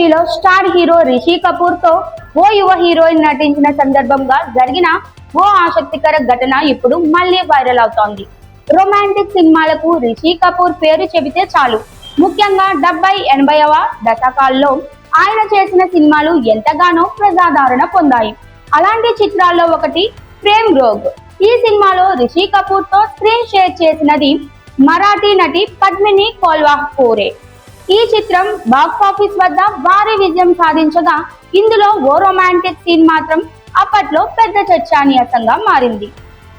ఇండస్ట్రీలో star hero Rishi కపూర్తో ఓ యువ హీరోయిన్ నటించిన సందర్భంగా జరిగిన ఓ ఆసక్తికర ఘటన ఇప్పుడు మళ్ళీ వైరల్ అవుతోంది. రొమాంటిక్ సినిమాలకు రిషి కపూర్ పేరు చెబితే చాలు. ముఖ్యంగా డెబ్బై ఎనభైవ దశకాల్లో ఆయన చేసిన సినిమాలు ఎంతగానో ప్రజాదరణ పొందాయి. అలాంటి చిత్రాల్లో ఒకటి ప్రేమ్ రోగ్. ఈ సినిమాలో రిషి కపూర్తో స్క్రీన్ షేర్ చేసినది మరాఠీ నటి పద్మిని కోల్వాహ్పూరే ఈ చిత్రం బాక్స్ ఆఫీస్ వద్ద భారీ విజయం సాధించగా ఇందులో ఓ రొమాంటిక్ సీన్ మాత్రం అప్పట్లో పెద్ద చర్చానీయాంశంగా మారింది.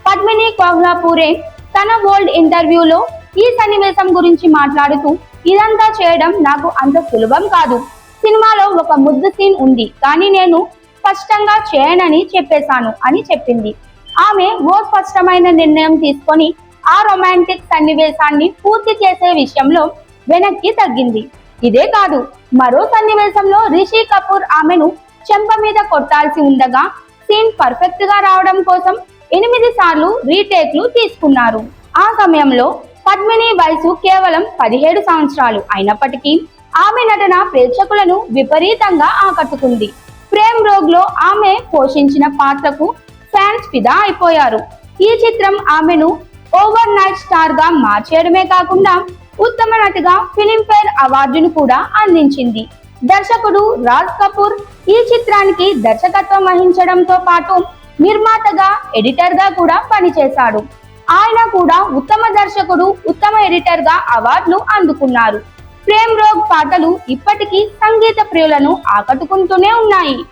పద్మిని కోహ్లాపూరే తన ఓల్డ్ ఇంటర్వ్యూలో ఈ సన్నివేశం గురించి మాట్లాడుతూ ఇదంతా చేయడం నాకు అంత సులభం కాదు. సినిమాలో ఒక ముద్దు సీన్ ఉంది కానీ నేను స్పష్టంగా చేయనని చెప్పేశాను అని చెప్పింది. ఆమె ఓ స్పష్టమైన నిర్ణయం తీసుకొని ఆ రొమాంటిక్ సన్నివేశాన్ని పూర్తి చేసే విషయంలో వెనక్కి తగ్గింది. ఇదే కాదు మరో సన్నివేశంలో రిషి కపూర్ ఆమెను చెంప మీద కొట్టాల్సి ఉండగా సీన్ పర్ఫెక్ట్గా రావడం కోసం ఎనిమిది సార్లు రీటేక్లు తీసుకున్నారు. ఆ సమయంలో పద్మిని వయసు కేవలం పదిహేడు సంవత్సరాలు అయినప్పటికీ ఆమె నటన ప్రేక్షకులను విపరీతంగా ఆకట్టుకుంది. ప్రేమ్ రోగ్లో ఆమె పోషించిన పాత్రకు ఫ్యాన్స్ ఫిదా అయిపోయారు. ఈ చిత్రం ఆమెను ఓవర్ నైట్ స్టార్గా మార్చేయడమే కాకుండా ఉత్తమ నటిగా ఫిలింఫేర్ అవార్డును కూడా అందించింది. దర్శకుడు రాజ్ కపూర్ ఈ చిత్రానికి దర్శకత్వం వహించడంతో పాటు నిర్మాతగా ఎడిటర్గా కూడా పనిచేశాడు. ఆయన కూడా ఉత్తమ దర్శకుడు ఉత్తమ ఎడిటర్గా అవార్డులు అందుకున్నారు. ప్రేమ్ రోగ్ పాటలు ఇప్పటికీ సంగీత ప్రియులను ఆకట్టుకుంటూనే ఉన్నాయి.